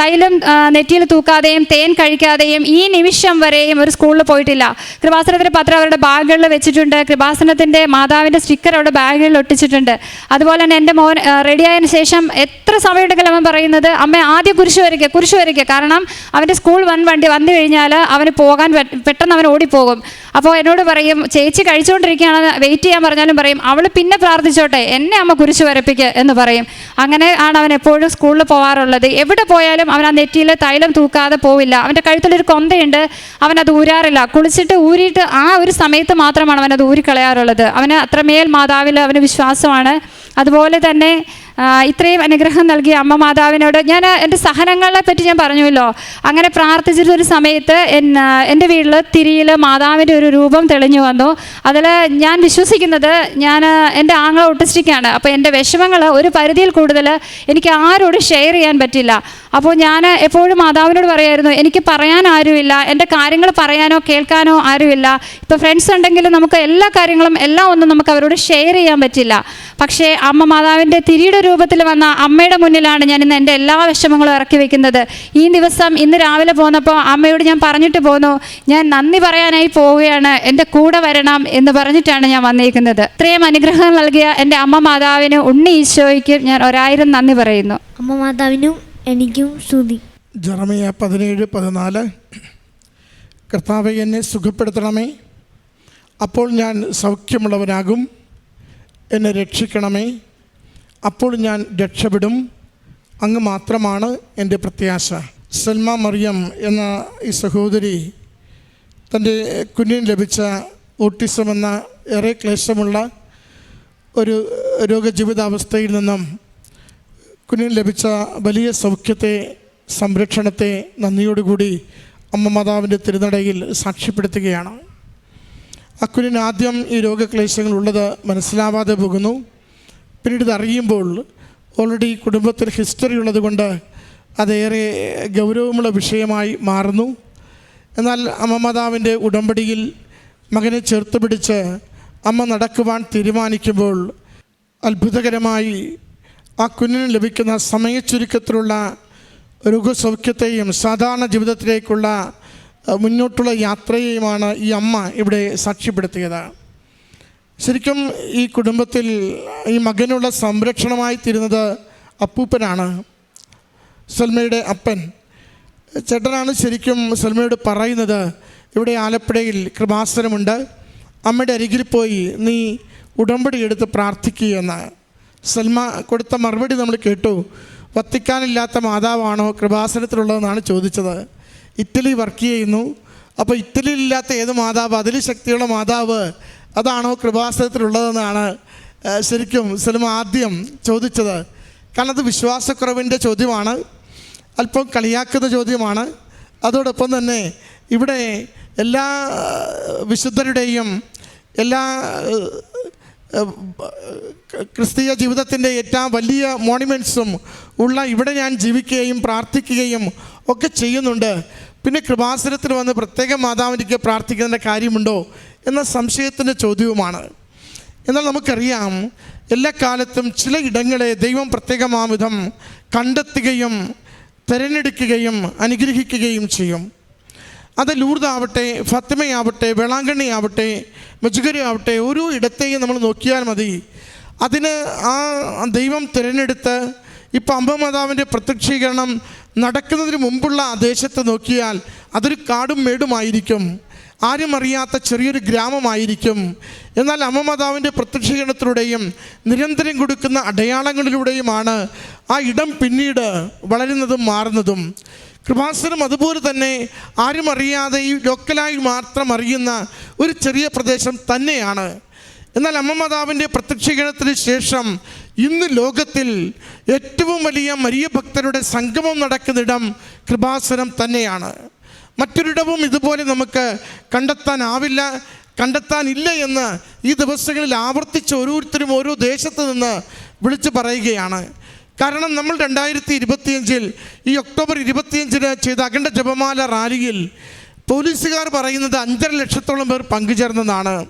തൈലം നെറ്റിയിൽ തൂക്കാതെയും തേൻ കഴിക്കാതെയും ഈ നിമിഷം വരെയും ഒരു സ്കൂളിൽ പോയിട്ടില്ല. കൃപാസനത്തിന്റെ പത്രം അവരുടെ ബാഗുകളിൽ വെച്ചിട്ടുണ്ട്. കൃപാസനത്തിന്റെ മാതാവിന്റെ സ്റ്റിക്കർ അവിടെ ബാഗിൽ ഒട്ടിച്ചിട്ടുണ്ട്. അതുപോലെ തന്നെ എന്റെ മോൻ റെഡിയായതിന് ശേഷം എത്ര സമയമുണ്ടെങ്കിലും അവൻ പറയുന്നത് അമ്മ ആദ്യം കുരിശ് വരയ്ക്കുക കുരിശ് വരയ്ക്കുക കാരണം അവന്റെ സ്കൂൾ വൺ വണ്ടി വന്നു കഴിഞ്ഞാൽ അവന് പോകാൻ പെട്ടെന്ന് അവൻ ഓടിപ്പോകും. അപ്പോൾ എന്നോട് പറയും ചേച്ചി കഴിച്ചുകൊണ്ടിരിക്കുകയാണ് വെയിറ്റ് ചെയ്യാൻ പറഞ്ഞാലും പറയും അവൾ പിന്നെ പ്രാർത്ഥിച്ചോട്ടെ എന്നെ അമ്മ കുരിശ് വരപ്പിക്കുക എന്ന് പറയും. അങ്ങനെ ആണ് അവൻ എപ്പോഴും സ്കൂളിൽ പോകാറുള്ളത് എവിടെ പോയാലും അവൻ ആ നെറ്റിയിൽ തൈലം തൂക്കാതെ പോവില്ല. അവന്റെ കഴുത്തിലൊരു കൊന്തയുണ്ട് അവൻ അത് ഊരാറില്ല. കുളിച്ചിട്ട് ഊരിയിട്ട് ആ ഒരു സമയത്ത് മാത്രമാണ് അവൻ അത് ഊരിക്കളയാറുള്ളത്. അവന് അത്രമേൽ മാതാവിൽ അവന് വിശ്വാസമാണ്. അതുപോലെ തന്നെ ഇത്രയും അനുഗ്രഹം നൽകിയ അമ്മ മാതാവിനോട് ഞാൻ എന്റെ സഹനങ്ങളെ പറ്റി ഞാൻ പറഞ്ഞുവല്ലോ. അങ്ങനെ പ്രാർത്ഥിച്ചിരുന്ന ഒരു സമയത്ത് എൻ- എന്റെ വീട്ടിൽ തിരിയിൽ മാതാവിന്റെ ഒരു രൂപം തെളിഞ്ഞു വന്നു. അതിൽ ഞാൻ വിശ്വസിക്കുന്നത് ഞാൻ എന്റെ ആങ്ങള ഒട്ടിസ്റ്റിക്കാണ് അപ്പോൾ എന്റെ വിഷമങ്ങൾ ഒരു പരിധിയിൽ കൂടുതൽ എനിക്ക് ആരോടും ഷെയർ ചെയ്യാൻ പറ്റില്ല. അപ്പോൾ ഞാൻ എപ്പോഴും മാതാവിനോട് പറയായിരുന്നു എനിക്ക് പറയാൻ ആരുമില്ല എന്റെ കാര്യങ്ങൾ പറയാനോ കേൾക്കാനോ ആരുമില്ല. ഇപ്പോൾ ഫ്രണ്ട്സ് ഉണ്ടെങ്കിലും നമുക്ക് എല്ലാ കാര്യങ്ങളും എല്ലാം ഒന്നും നമുക്ക് അവരോട് ഷെയർ ചെയ്യാൻ പറ്റില്ല. പക്ഷേ അമ്മ മാതാവിന്റെ തിരിയുടെ രൂപത്തിൽ വന്ന അമ്മയുടെ മുന്നിലാണ് ഞാൻ ഇന്ന് എന്റെ എല്ലാ വിഷമങ്ങളും ഇറക്കി വെക്കുന്നത്. ഈ ദിവസം ഇന്ന് രാവിലെ പോന്നപ്പോൾ അമ്മയോട് ഞാൻ പറഞ്ഞിട്ട് പോന്നു. ഞാൻ നന്ദി പറയാനായി പോവുകയാണ്. എന്റെ കൂടെ വരണം എന്ന് പറഞ്ഞിട്ടാണ് ഞാൻ വന്നിരിക്കുന്നത് ഇത്രയും അനുഗ്രഹം നൽകിയ എന്റെ അമ്മ മാതാവിന് ഉണ്ണി ഈശോയ്ക്ക് ഞാൻ ഒരായിരം നന്ദി പറയുന്നു. അമ്മ മാതാവിനും എനിക്കും ശ്രുതി ജറമിയ പതിനേഴ് പതിനാല് കർത്താവ് എന്നെ സുഖപ്പെടുത്തണമേ. അപ്പോൾ ഞാൻ സൗഖ്യമുള്ളവനാകും. എന്നെ രക്ഷിക്കണമേ. അപ്പോൾ ഞാൻ രക്ഷപ്പെടും. അങ്ങ് മാത്രമാണ് എന്റെ പ്രത്യാശ. സൽമ മറിയം എന്ന ഈ സഹോദരി തന്റെ കുഞ്ഞിന് ലഭിച്ച ഓട്ടിസം എന്ന ഏറെ ക്ലേശമുള്ള ഒരു രോഗജീവിതാവസ്ഥയിൽ നിന്നും കുഞ്ഞിന് ലഭിച്ച വലിയ സൗഖ്യത്തെ സംരക്ഷണത്തെ നന്ദിയോടുകൂടി അമ്മ മാതാവിന്റെ തിരുനടയിൽ സാക്ഷ്യപ്പെടുത്തുകയാണ്. ആ ആദ്യം ഈ രോഗക്ലേശങ്ങളുള്ളത് മനസ്സിലാവാതെ പോകുന്നു. പിന്നീട് ഇത് അറിയുമ്പോൾ ഓൾറെഡി കുടുംബത്തിൽ ഹിസ്റ്ററി ഉള്ളതുകൊണ്ട് അതേറെ ഗൗരവമുള്ള വിഷയമായി മാറുന്നു. എന്നാൽ അമ്മ മാതാവിന്റെ ഉടമ്പടിയിൽ മകനെ ചേർത്ത് പിടിച്ച് അമ്മ നടക്കുവാൻ തീരുമാനിക്കുമ്പോൾ അത്ഭുതകരമായി ആ കുഞ്ഞിന് ലഭിക്കുന്ന സമയച്ചുരുക്കത്തിലുള്ള രോഗസൗഖ്യത്തെയും സാധാരണ ജീവിതത്തിലേക്കുള്ള മുന്നോട്ടുള്ള യാത്രയെയുമാണ് ഈ അമ്മ ഇവിടെ സാക്ഷ്യപ്പെടുത്തിയത്. ശരിക്കും ഈ കുടുംബത്തിൽ ഈ മകനുള്ള സംരക്ഷണമായി തീരുന്നത് അപ്പൂപ്പനാണ് സൽമയുടെ അപ്പൻ. ചേട്ടനാണ് ശരിക്കും സൽമയോട് പറയുന്നത് ഇവിടെ ആലപ്പുഴയിൽ കൃപാസനമുണ്ട് അമ്മയുടെ അരികിൽ പോയി നീ ഉടമ്പടി എടുത്ത് പ്രാർത്ഥിക്കുകയെന്ന് സൽമ കൊടുത്ത മറുപടി നമ്മൾ കേട്ടു വത്തിക്കാനില്ലാത്ത മാതാവാണോ കൃപാസനത്തിലുള്ളതെന്നാണ് ചോദിച്ചത്. ഇറ്റലി വർക്ക് ചെയ്യുന്നു അപ്പോൾ ഇറ്റലിയിലില്ലാത്ത ഏത് മാതാവ് അതിൽ ശക്തിയുള്ള മാതാവ് അതാണോ കൃപാസനത്തിലുള്ളതെന്നാണ് ശരിക്കും സൽമ ആദ്യം ചോദിച്ചത്. കാരണം അത് വിശ്വാസക്കുറവിന്റെ ചോദ്യമാണ് അല്പം കളിയാക്കുന്ന ചോദ്യമാണ്. അതോടൊപ്പം തന്നെ ഇവിടെ എല്ലാ വിശുദ്ധരുടെയും എല്ലാ ക്രിസ്തീയ ജീവിതത്തിന്റെ ഏറ്റവും വലിയ മോണിമെന്റ്സും ഉള്ള ഇവിടെ ഞാൻ ജീവിക്കുകയും പ്രാർത്ഥിക്കുകയും ഒക്കെ ചെയ്യുന്നുണ്ട്. പിന്നെ കൃപാസനത്തിൽ വന്ന് പ്രത്യേകം മാതാവിനിക്ക് പ്രാർത്ഥിക്കുന്നതിന്റെ കാര്യമുണ്ടോ? എന്ന സംശയത്തിന്റെ ചോദ്യവുമാണ്. എന്നാൽ നമുക്കറിയാം എല്ലാ കാലത്തും ചില ഇടങ്ങളെ ദൈവം പ്രത്യേകമാവിധം കണ്ടെത്തുകയും തിരഞ്ഞെടുക്കുകയും അനുഗ്രഹിക്കുകയും ചെയ്യും. അത് ലൂർദാവട്ടെ ഫത്തിമയാവട്ടെ വേളാങ്കണ്ണി ആവട്ടെ മെജുഗരി ആവട്ടെ ഓരോ ഇടത്തെയും നമ്മൾ നോക്കിയാൽ മതി. അതിന് ആ ദൈവം തിരഞ്ഞെടുത്ത് ഇപ്പം അമ്പമാതാവിന്റെ പ്രത്യക്ഷീകരണം നടക്കുന്നതിന് മുമ്പുള്ള ആ ദേശത്ത് നോക്കിയാൽ അതൊരു കാടും മേടുമായിരിക്കും. ആരും അറിയാത്ത ചെറിയൊരു ഗ്രാമമായിരിക്കും. എന്നാൽ അമ്മമാതാവിന്റെ പ്രത്യക്ഷീകരണത്തിലൂടെയും നിരന്തരം കൊടുക്കുന്ന അടയാളങ്ങളിലൂടെയുമാണ് ആ ഇടം പിന്നീട് വളരുന്നതും മാറുന്നതും. കൃപാസനം അതുപോലെ തന്നെ ആരും അറിയാതെ ഈ ലോക്കലായി മാത്രം അറിയുന്ന ഒരു ചെറിയ പ്രദേശം തന്നെയാണ്. എന്നാൽ അമ്മമാതാവിന്റെ പ്രത്യക്ഷീകരണത്തിന് ശേഷം ഇന്ന് ലോകത്തിൽ ഏറ്റവും വലിയ മരിയ ഭക്തരുടെ സംഗമം നടക്കുന്നിടം കൃപാസനം തന്നെയാണ്. മറ്റൊരിടവും ഇതുപോലെ നമുക്ക് കണ്ടെത്താനാവില്ല കണ്ടെത്താനില്ല എന്ന് ഈ ദിവസങ്ങളിൽ ആവർത്തിച്ച് ഓരോരുത്തരും ഓരോ ദേശത്ത് നിന്ന് വിളിച്ചു പറയുകയാണ്. കാരണം നമ്മൾ രണ്ടായിരത്തി ഇരുപത്തിയഞ്ചിൽ ഈ ഒക്ടോബർ ഇരുപത്തിയഞ്ചിന് ചെയ്ത അഖണ്ഡ ജപമാല റാലിയിൽ പോലീസുകാർ പറയുന്നത് അഞ്ചര ലക്ഷത്തോളം പേർ പങ്കുചേർന്നതാണ്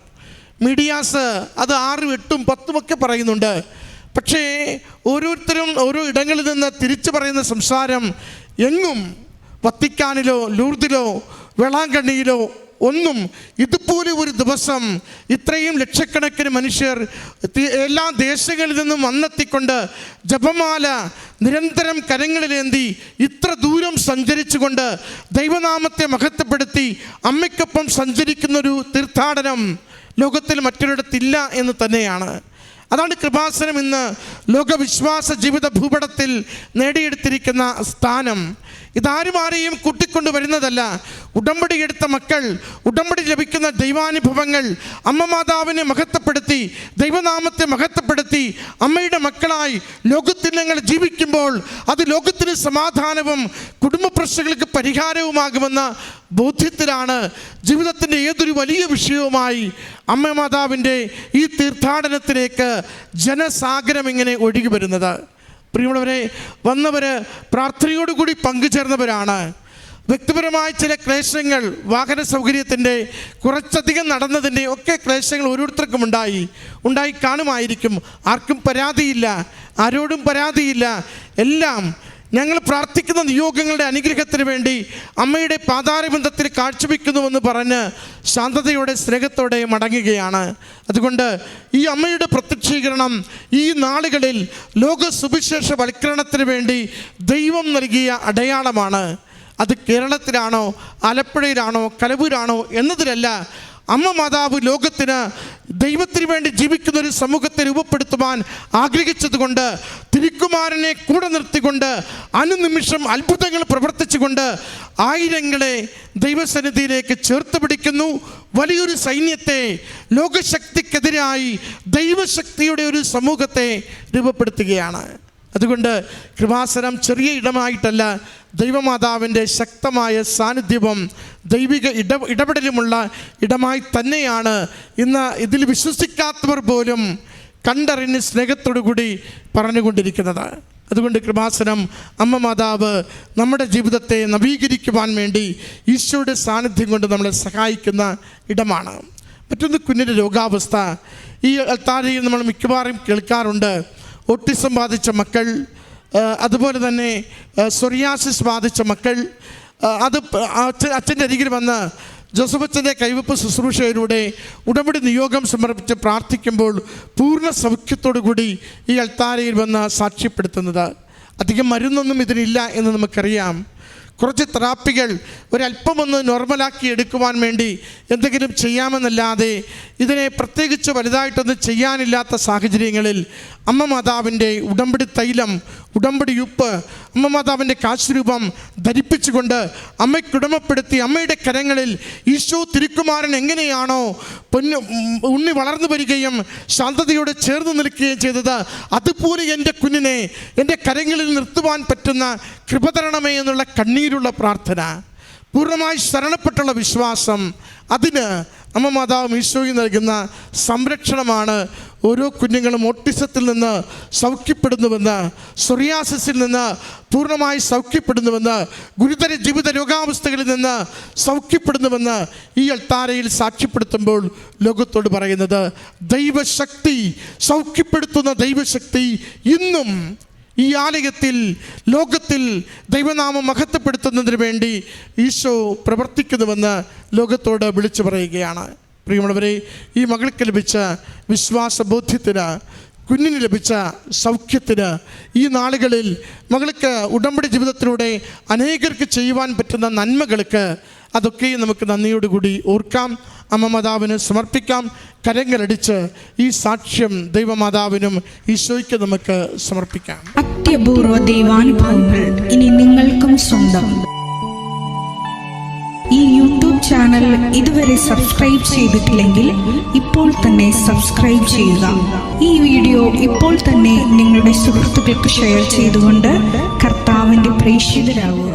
മീഡിയാസ് അത് ആറും എട്ടും പത്തുമൊക്കെ പറയുന്നുണ്ട്. പക്ഷേ ഓരോരുത്തരും ഓരോ ഇടങ്ങളിൽ നിന്ന് തിരിച്ചു പറയുന്ന സംസാരം എങ്ങും വത്തിക്കാനിലോ ലൂർദിലോ വേളാങ്കണ്ണിയിലോ ഒന്നും ഇതുപോലെ ഒരു ദിവസം ഇത്രയും ലക്ഷക്കണക്കിന് മനുഷ്യർ എല്ലാ ദേശങ്ങളിൽ നിന്നും വന്നെത്തിക്കൊണ്ട് ജപമാല നിരന്തരം കരങ്ങളിലേന്തി ഇത്ര ദൂരം സഞ്ചരിച്ചുകൊണ്ട് ദൈവനാമത്തെ മഹത്വപ്പെടുത്തി അമ്മയ്ക്കൊപ്പം സഞ്ചരിക്കുന്നൊരു തീർത്ഥാടനം ലോകത്തിൽ മറ്റൊരിടത്തില്ല എന്ന് തന്നെയാണ്. അതാണ് കൃപാസനം ഇന്ന് ലോകവിശ്വാസ ജീവിത ഭൂപടത്തിൽ നേടിയെടുത്തിരിക്കുന്ന സ്ഥാനം. ഇതാരും ആരെയും കൂട്ടിക്കൊണ്ടു വരുന്നതല്ല ഉടമ്പടി എടുത്ത മക്കൾ ഉടമ്പടി ലഭിക്കുന്ന ദൈവാനുഭവങ്ങൾ അമ്മ മാതാവിനെ മഹത്വപ്പെടുത്തി ദൈവനാമത്തെ മഹത്വപ്പെടുത്തി അമ്മയുടെ മക്കളായി ലോകത്തിൽ ഞങ്ങൾ ജീവിക്കുമ്പോൾ അത് ലോകത്തിന് സമാധാനവും കുടുംബ പ്രശ്നങ്ങൾക്ക് പരിഹാരവുമാകുമെന്ന ബോധ്യത്തിലാണ് ജീവിതത്തിന്റെ ഏതൊരു വലിയ വിഷയവുമായി അമ്മ മാതാവിന്റെ ഈ തീർത്ഥാടനത്തിലേക്ക് ജനസാഗരം ഇങ്ങനെ ഒഴുകി വരുന്നത്. പ്രിയമുള്ളവരെ വന്നവർ പ്രാർത്ഥനയോടുകൂടി പങ്കുചേർന്നവരാണ്. വ്യക്തിപരമായ ചില ക്ലേശങ്ങൾ വാഹന സൗകര്യത്തിന്റെ കുറച്ചധികം നടന്നതിന്റെ ഒക്കെ ക്ലേശങ്ങൾ ഓരോരുത്തർക്കും ഉണ്ടായി ഉണ്ടായി കാണുമായിരിക്കും. ആർക്കും പരാതിയില്ല ആരോടും പരാതിയില്ല. എല്ലാം ഞങ്ങൾ പ്രാർത്ഥിക്കുന്ന നിയോഗങ്ങളുടെ അനുഗ്രഹത്തിന് വേണ്ടി അമ്മയുടെ പാതാരബന്ധത്തിൽ കാഴ്ചവെക്കുന്നുവെന്ന് പറഞ്ഞ് ശാന്തതയോടെ സ്നേഹത്തോടെ മടങ്ങുകയാണ്. അതുകൊണ്ട് ഈ അമ്മയുടെ പ്രത്യക്ഷീകരണം ഈ നാളുകളിൽ ലോക സുവിശേഷ വൽക്കരണത്തിന് വേണ്ടി ദൈവം നൽകിയ അടയാളമാണ്. അത് കേരളത്തിലാണോ ആലപ്പുഴയിലാണോ കലവൂരാണോ എന്നതിലല്ല അമ്മ മാതാവ് ലോകത്തിന് ദൈവത്തിന് വേണ്ടി ജീവിക്കുന്ന ഒരു സമൂഹത്തെ രൂപപ്പെടുത്തുവാൻ ആഗ്രഹിച്ചതുകൊണ്ട് തിരുക്കുമാരനെ കൂടെ നിർത്തിക്കൊണ്ട് അനുനിമിഷം അത്ഭുതങ്ങൾ പ്രവർത്തിച്ചുകൊണ്ട് ആയിരങ്ങളെ ദൈവസന്നിധിയിലേക്ക് ചേർത്ത് പിടിക്കുന്നു. വലിയൊരു സൈന്യത്തെ ലോകശക്തിക്കെതിരായി ദൈവശക്തിയുടെ ഒരു സമൂഹത്തെ രൂപപ്പെടുത്തുകയാണ്. അതുകൊണ്ട് കൃപാസനം ചെറിയ ഇടമായിട്ടല്ല ദൈവമാതാവിന്റെ ശക്തമായ സാന്നിധ്യവും ദൈവിക ഇട ഇടപെടലുമുള്ള ഇടമായി തന്നെയാണ് ഇന്ന് ഇതിൽ വിശ്വസിക്കാത്തവർ പോലും കണ്ടറിഞ്ഞ് സ്നേഹത്തോടു കൂടി പറഞ്ഞുകൊണ്ടിരിക്കുന്നത്. അതുകൊണ്ട് കൃപാസനം അമ്മ മാതാവ് നമ്മുടെ ജീവിതത്തെ നവീകരിക്കുവാൻ വേണ്ടി ഈശോയുടെ സാന്നിധ്യം കൊണ്ട് നമ്മളെ സഹായിക്കുന്ന ഇടമാണ്. മറ്റൊന്ന് കുഞ്ഞിന്റെ രോഗാവസ്ഥ. ഈ അൽത്താരയിൽ നമ്മൾ മിക്കവാറും കേൾക്കാറുണ്ട്. ഓട്ടിസം ബാധിച്ച മക്കൾ അതുപോലെ തന്നെ സൊറിയാസിസ് ബാധിച്ച മക്കൾ അത് അച്ഛൻ അച്ഛന്റെ അരികിൽ വന്ന് ജോസഫ് അച്ഛന്റെ കൈവപ്പ് ശുശ്രൂഷയിലൂടെ ഉടമ്പടി നിയോഗം സമർപ്പിച്ച് പ്രാർത്ഥിക്കുമ്പോൾ പൂർണ സൗഖ്യത്തോടു കൂടി ഈ അൽത്താരയിൽ വന്ന് സാക്ഷ്യപ്പെടുത്തുന്നത്. അധികം മരുന്നൊന്നും ഇതിനില്ല എന്ന് നമുക്കറിയാം. കുറച്ച് തെറാപ്പികൾ ഒരല്പമൊന്ന് നോർമലാക്കി എടുക്കുവാൻ വേണ്ടി എന്തെങ്കിലും ചെയ്യാമെന്നല്ലാതെ ഇതിനെ പ്രത്യേകിച്ച് വലുതായിട്ടൊന്നും ചെയ്യാനില്ലാത്ത സാഹചര്യങ്ങളിൽ അമ്മ മാതാവിന്റെ ഉടമ്പടി തൈലം ഉടമ്പടി ഉപ്പ് അമ്മ മാതാവിന്റെ കാശുരൂപം ധരിപ്പിച്ചുകൊണ്ട് അമ്മയ്ക്കുടമപ്പെടുത്തി അമ്മയുടെ കരങ്ങളിൽ ഈശോ തിരുക്കുമാരൻ എങ്ങനെയാണോ പൊന്നു ഉണ്ണി വളർന്നു വരികയും ശാന്തതയോടെ ചേർന്ന് നിൽക്കുകയും ചെയ്തത് അതുപോലെ എന്റെ കുഞ്ഞിനെ എന്റെ കരങ്ങളിൽ നിർത്തുവാൻ പറ്റുന്ന കൃപ തരണമേ എന്നുള്ള കണ്ണീരുള്ള പ്രാർത്ഥന. പൂർണമായി ശരണപ്പെട്ടുള്ള വിശ്വാസം അതിന് അമ്മ മാതാവ് ഈശോയിൽ നൽകുന്ന സംരക്ഷണമാണ് ഓരോ കുഞ്ഞുങ്ങളും ഓട്ടിസത്തിൽ നിന്ന് സൗഖ്യപ്പെടുന്നുവെന്ന് സൊറിയാസിസിൽ നിന്ന് പൂർണമായി സൗഖ്യപ്പെടുന്നുവെന്ന് ഗുരുതര ജീവിത രോഗാവസ്ഥകളിൽ നിന്ന് സൗഖ്യപ്പെടുന്നുവെന്ന് ഈ അൾത്താരയിൽ സാക്ഷ്യപ്പെടുത്തുമ്പോൾ ലോകത്തോട് പറയുന്നത് ദൈവശക്തി സൗഖ്യപ്പെടുത്തുന്ന ദൈവശക്തി ഇന്നും ഈ ആലയത്തിൽ ലോകത്തിൽ ദൈവനാമം മഹത്വപ്പെടുത്തുന്നതിന് വേണ്ടി ഈശോ പ്രവർത്തിക്കുന്നുവെന്ന് ലോകത്തോട് വിളിച്ചു പറയുകയാണ്. പ്രിയമുള്ളവരെ ഈ മകൾക്ക് ലഭിച്ച വിശ്വാസബോധ്യത്തിന് കുഞ്ഞിന് ലഭിച്ച സൗഖ്യത്തിന് ഈ നാളുകളിൽ മകൾക്ക് ഉടമ്പടി ജീവിതത്തിലൂടെ അനേകർക്ക് ചെയ്യുവാൻ പറ്റുന്ന നന്മകൾക്ക് അതൊക്കെ നമുക്ക് നന്ദിയോടുകൂടി ഓർക്കാം. അമ്മ മാതാവിന് സമർപ്പിക്കാം. കരങ്ങളടിച്ച് ഈ സാക്ഷ്യം ദൈവമാതാവിനും ഈശോയ്ക്ക് നമുക്ക് സമർപ്പിക്കാം. അത്യപൂർവ ദൈവാനുഭവങ്ങൾ ഇനി നിങ്ങൾക്കും സ്വന്തം. ഈ യൂട്യൂബ് ചാനൽ ഇതുവരെ സബ്സ്ക്രൈബ് ചെയ്തിട്ടില്ലെങ്കിൽ ഇപ്പോൾ തന്നെ സബ്സ്ക്രൈബ് ചെയ്യുക. ഈ വീഡിയോ ഇപ്പോൾ തന്നെ നിങ്ങളുടെ സുഹൃത്തുക്കൾക്ക് ഷെയർ ചെയ്തുകൊണ്ട് കർത്താവിന്റെ പ്രേക്ഷിതരാകുക